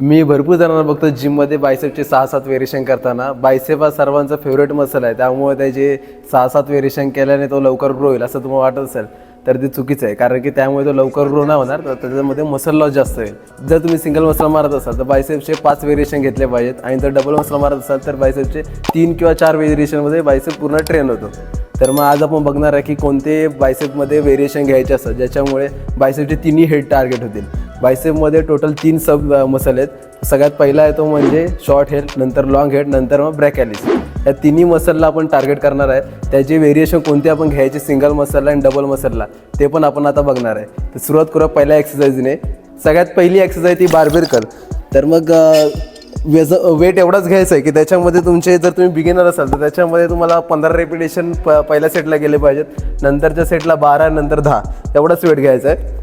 मी भरपूर जणांना बघतो जिममध्ये बायसेपचे सहा सात वेरिएशन करताना. बायसेप हा सर्वांचा फेवरेट मसल आहे. त्यामुळे त्याचे सहा सात वेरिएशन केल्याने तो लवकर ग्रो होईल असं तुम्हाला वाटत असेल तर ते चुकीचं आहे. कारण की त्यामुळे तो लवकर ग्रो नाही होणार तर त्याच्यामध्ये मसल लॉस जास्त होईल. जर तुम्ही सिंगल मसल मारत असाल तर बायसेपचे पाच वेरिएशन घेतले पाहिजेत. आणि जर डबल मसल मारत असाल तर बायसेपचे तीन किंवा चार व्हेरिएशनमध्ये बायसेप पूर्ण ट्रेन होतो. तर मग आज आपण बघणार आहे की कोणते बायसेपमध्ये व्हेरिएशन घ्यायचे असतात ज्याच्यामुळे बायसेपचे तिन्ही हेड टार्गेट होतील. बायसेपमध्ये टोटल तीन सब मसल आहेत. सगळ्यात पहिला आहे तो म्हणजे शॉर्ट हेड नंतर लॉंग हेड नंतर मग ब्रॅकॅलिस या तिन्ही मसलला आपण टार्गेट करणार आहे. त्याचे व्हेरिएशन कोणते आपण घ्यायचे? सिंगल मसलला आणि डबल मसलला ते पण आपण आता बघणार आहे. तर सुरुवात करूया पहिल्या एक्सरसाइजने सगळ्यात पहिली एक्सरसाइज ती बार्बेर कर. तर मग वेज वेट एवढाच घ्यायचं आहे की त्याच्यामध्ये तुमचे जर तुम्ही बिगिनर असाल तर त्याच्यामध्ये तुम्हाला पंधरा रेपिटेशन प पहिल्या सेटला गेले पाहिजेत. नंतरच्या सेटला बारा नंतर दहा. एवढाच वेट घ्यायचा आहे.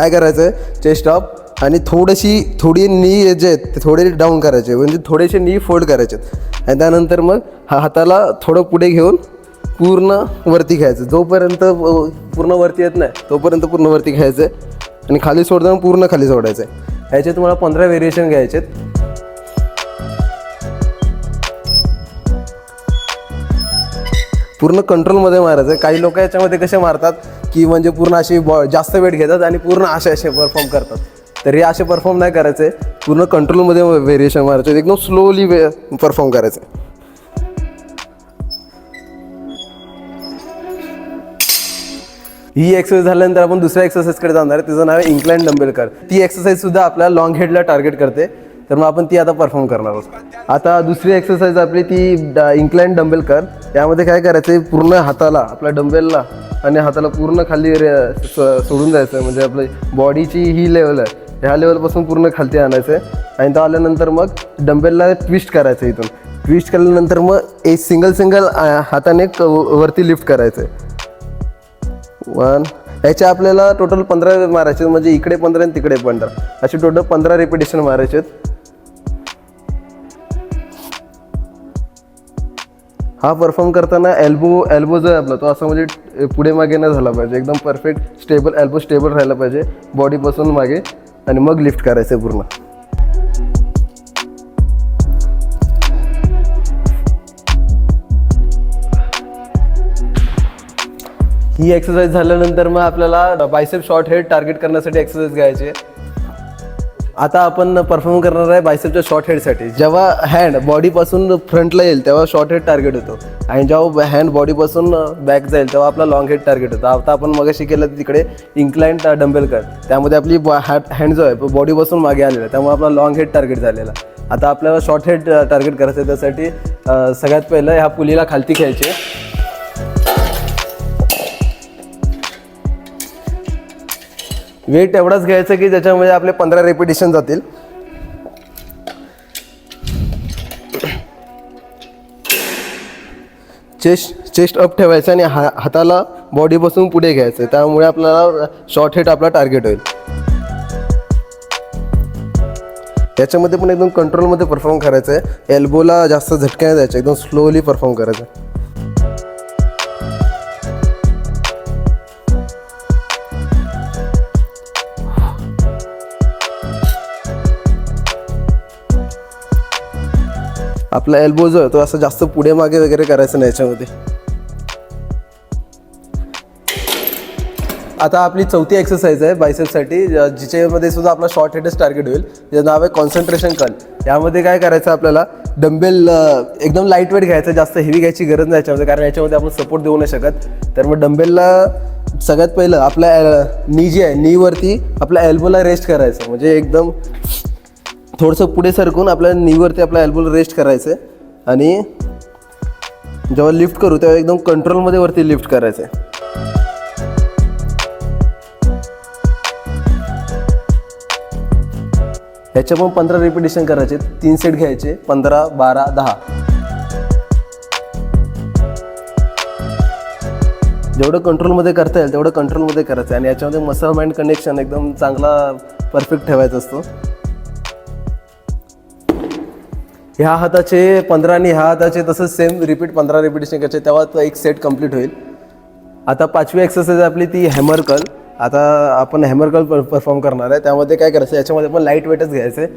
काय करायचं? आहे चेस्ट अप आणि थोडीशी थोडी नी जे आहेत ते थोडे डाऊन करायचे. म्हणजे थोडेसे नी फोल्ड करायचे. आणि त्यानंतर मग हा हाताला थोडं पुढे घेऊन पूर्ण वरती घ्यायचं. जोपर्यंत पूर्ण वरती येत नाही तोपर्यंत पूर्ण वरती घ्यायचं आहे आणि खाली सोडताना पूर्ण खाली सोडायचं. आहे ह्याचे तुम्हाला पंधरा व्हेरिएशन घ्यायचे आहेत. पूर्ण कंट्रोलमध्ये मारायचं. काही लोक याच्यामध्ये कसे मारतात? की म्हणजे पूर्ण अशी बॉ जास्त वेट घेतात आणि पूर्ण असे असे परफॉर्म करतात. तर हे असे परफॉर्म नाही करायचे. पूर्ण कंट्रोलमध्ये व्हेरिएशन मारायचे. एकदम स्लोली वे परफॉर्म करायचे. ही एक्सरसाइज झाल्यानंतर आपण दुसऱ्या एक्सरसाइजकडे जाणार आहे. तिचं नाव आहे इन्क्लाइन डंबेल कर ती एक्सरसाइज सुद्धा आपल्याला लॉंग हेडला टार्गेट करते. तर मग आपण ती आता परफॉर्म करणार आहोत. आता दुसरी एक्सरसाइज आपली ती इन्क्लाइन डंबेल कर. यामध्ये काय करायचं आहे पूर्ण हाताला आपल्या डंबेलला आणि हाताला पूर्ण खाली सोडून जायचं आहे म्हणजे आपली बॉडीची ही लेवल आहे. ह्या लेवलपासून पूर्ण खालती आणायचं आहे आणि तो आल्यानंतर मग डंबेलला ट्विस्ट करायचं आहे इथून. ट्विस्ट केल्यानंतर मग एक सिंगल सिंगल हाताने वरती लिफ्ट करायचं आहे वन ह्याच्या आपल्याला टोटल पंधरा मारायचे म्हणजे इकडे पंधरा आणि तिकडे पंधरा. असे टोटल पंधरा रिपिटेशन मारायचे आहेत. हा परफॉर्म करताना एल्बो एल्बो जो आहे आपला तो असा म्हणजे पुढे मागे न झाला पाहिजे. एकदम परफेक्ट स्टेबल एल्बो स्टेबल राहिला पाहिजे. बॉडीपासून मागे आणि मग लिफ्ट करायचं आहे पूर्ण. ही एक्सरसाइज झाल्यानंतर मग आपल्याला बायसेप शॉर्ट हेड टार्गेट करण्यासाठी एक्सरसाइज घ्यायची आहे. आता आपण परफॉर्म करणार आहे बायसेपच्या शॉर्ट हेडसाठी जेव्हा हँड बॉडीपासून फ्रंटला येईल तेव्हा शॉर्ट हेड टार्गेट होतो. आणि जेव्हा हँड बॉडीपासून बॅक जाईल तेव्हा आपला लॉंग हेड टार्गेट होतो. आता आपण मगाशी केलं तिकडे इन्क्लाइंट डंबेल कर त्यामध्ये आपली हँड जो आहे बॉडीपासून मागे आलेला आहे. त्यामुळे आपला लॉंग हेड टार्गेट झालेला आता आपल्याला शॉर्ट हेड टार्गेट करायचं आहे त्यासाठी सगळ्यात पहिलं ह्या पुलीला खालती खेळायचे वेट एवढाच घ्यायचं की ज्याच्यामध्ये आपले पंधरा रेपिटेशन जातील. चेस्ट चेस्ट अप ठेवायचं आणि हा हाताला बॉडीपासून पुढे घ्यायचं. त्यामुळे आपल्याला शॉर्ट हिट आपला टार्गेट होईल. त्याच्यामध्ये पण एकदम कंट्रोलमध्ये परफॉर्म करायचं आहे एल्बोला जास्त झटक्या नाही एकदम स्लोली परफॉर्म करायचं. आपला एल्बो जो आहे तो असं जास्त पुढे मागे वगैरे करायचं नाही याच्यामध्ये. आता आपली चौथी एक्सरसाइज आहे बायसेपसाठी जिच्यामध्ये सुद्धा आपला शॉर्ट हेडच टार्गेट होईल. ज्याचं नाव आहे कॉन्सन्ट्रेशन कल यामध्ये काय करायचं आपल्याला? डंबेल एकदम लाइट वेट घ्यायचं जास्त हेवी घ्यायची गरज नाही याच्यामध्ये कारण याच्यामध्ये आपण सपोर्ट देऊ नाही शकत. तर मग डंबेलला सगळ्यात पहिलं आपल्या नी जी आहे नीवरती आपल्या एल्बोला रेस्ट करायचं. म्हणजे एकदम थोडंसं पुढे सरकून आपल्या नीवरती आपल्या एल्बोला रेस्ट करायचं आहे आणि जेव्हा लिफ्ट करू तेव्हा एकदम कंट्रोलमध्ये वरती लिफ्ट करायचं आहे ह्याच्या पण पंधरा रिपिटेशन करायचे. तीन सेट घ्यायचे. पंधरा बारा दहा. जेवढं कंट्रोलमध्ये करता येईल तेवढं कंट्रोलमध्ये करायचं आहे आणि याच्यामध्ये मसल माइंड कनेक्शन एकदम चांगला परफेक्ट ठेवायचा असतो. ह्या हाताचे पंधरा आणि ह्या हाताचे तसंच सेम रिपीट पंधरा रिपीटेशन करायचे तेव्हा तो एक सेट कंप्लीट होईल. आता पाचवी एक्सरसाइज आपली ती हॅमर कल आता आपण हॅमर कर्ल परफॉर्म करणार आहे. त्यामध्ये काय करायचं याच्यामध्ये पण लाइट वेटच घ्यायचं आहे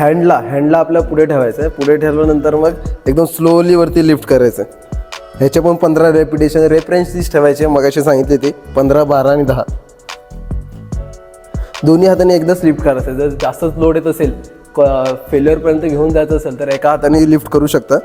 हँडला हँडला आपल्या पुढे ठेवायचं आहे पुढे ठेवल्यानंतर मग एकदम स्लोली वरती लिफ्ट करायचं ह्याचे पण पंधरा रेपिटेशन रेफरन्स तीच ठेवायचे मग अशी सांगितले ते पंधरा बारा आणि दहा. दोन्ही हाताने एकदाच लिफ्ट करायचं जर जास्तच लोड येत असेल फेल्युअरपर्यंत घेऊन जायचं असेल तर एका हाताने लिफ्ट करू शकता.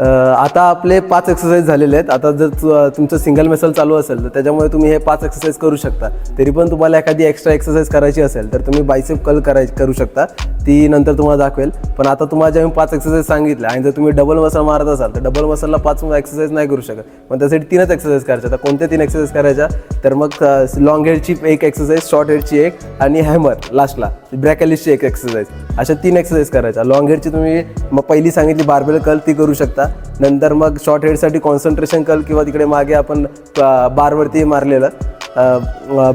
आता आपले पाच एक्सरसाइज झालेले आहेत. आता जर तुमचं सिंगल मेसल चालू असेल तर त्याच्यामुळे तुम्ही हे पाच एक्सरसाइज करू शकता. तरी पण तुम्हाला एखादी एक्स्ट्रा एक्सरसाइज करायची असेल तर तुम्ही बायसेप कल कराय करू शकता. ती नंतर तुम्हाला दाखवेल. पण आता तुम्हाला जेव्हा मी पाच एक्सरसाइज सांगितल्या आणि जर तुम्ही डबल मसल मारत असाल तर डबल मसलला पाच एक्सरसाइज नाही करू शकत. मग त्यासाठी तीनच एक्सरसाइज करायच्या. तर कोणत्या तीन एक्सरसाइज करायच्या? तर मग लॉंग हेडची एक एक्सरसाइज शॉर्ट हेडची एक आणि हॅमर लास्टला ब्रॅकॅलिसची एक एक्सरसाइज अशा तीन एक्सरसाइज करायच्या. लॉंग हेडची तुम्ही मग पहिली सांगितली बारबेल कल ती करू शकता. नंतर मग शॉर्ट हेडसाठी कॉन्सन्ट्रेशन कल किंवा तिकडे मागे आपण बारवरती मारलेलं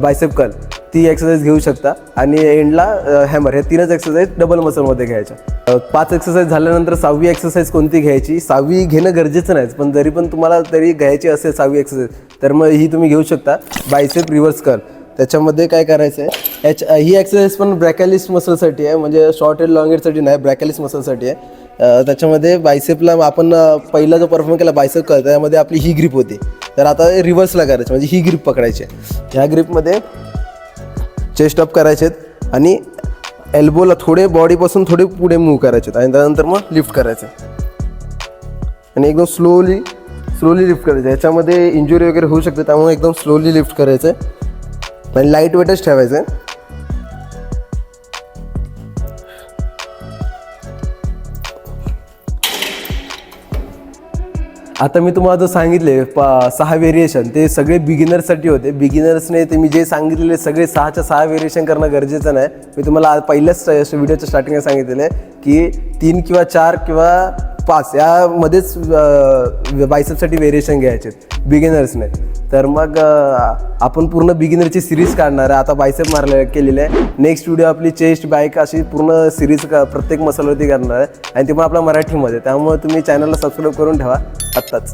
बायसेप कल ती एक्सरसाइज घेऊ शकता. आणि एंडला हॅमर हे तीनच एक्सरसाइज डबल मसलमध्ये घ्यायच्या. पाच एक्सरसाइज झाल्यानंतर सहावी एक्सरसाइज कोणती घ्यायची? सहावी घेणं गरजेचं नाही पण जरी पण तुम्हाला तरी घ्यायची असेल सहावी एक्सरसाइज तर मग ही तुम्ही घेऊ शकता. बायसेप रिव्हर्स कर त्याच्यामध्ये काय करायचं आहे याच ही एक्सरसाइज पण ब्रॅकॅलिस मसलसाठी आहे म्हणजे शॉर्ट एड लॉंग एडसाठी नाही ब्रॅकॅलिस मसलसाठी आहे. त्याच्यामध्ये बायसेपला आपण पहिला जो परफॉर्म केला बायसेप कर त्यामध्ये आपली ही ग्रीप होती. तर आता रिव्हर्सला करायचं म्हणजे ही ग्रीप पकडायची आहे. ह्या ग्रीपमध्ये चेस्ट अप करायचे आहेत आणि एल्बोला थोडे बॉडीपासून थोडे पुढे मूव्ह करायचे आहेत आणि त्यानंतर मग लिफ्ट करायचे. आणि एकदम स्लोली स्लोली लिफ्ट करायचं. याच्यामध्ये इंजुरी वगैरे होऊ शकते त्यामुळे एकदम स्लोली लिफ्ट करायचं आहे आणि लाइट वेटच ठेवायचं आहे आता मी तुम्हाला जो सांगितले पा सहा व्हेरिएशन ते सगळे बिगिनर्ससाठी होते. बिगिनर्सने ते मी जे सांगितलेले सगळे सहाच्या सहा व्हेरिएशन करणं गरजेचं नाही. मी तुम्हाला आज पहिल्याच व्हिडिओच्या स्टार्टिंगला सांगितलेलं आहे की तीन किंवा चार किंवा पाच यामध्येच बायसेपसाठी व्हेरिएशन घ्यायचे बिगिनर्सने तर मग आपण पूर्ण बिगिनरची सिरीज काढणार आहे. आता बायसेप मारले केलेले आहे. नेक्स्ट व्हिडिओ आपली चेस्ट बाईक अशी पूर्ण सिरीज प्रत्येक मसाल्यावरती करणार आहे. आणि ते पण आपल्या मराठीमध्ये. त्यामुळे तुम्ही चॅनलला सबस्क्राईब करून ठेवा. आत्ताच.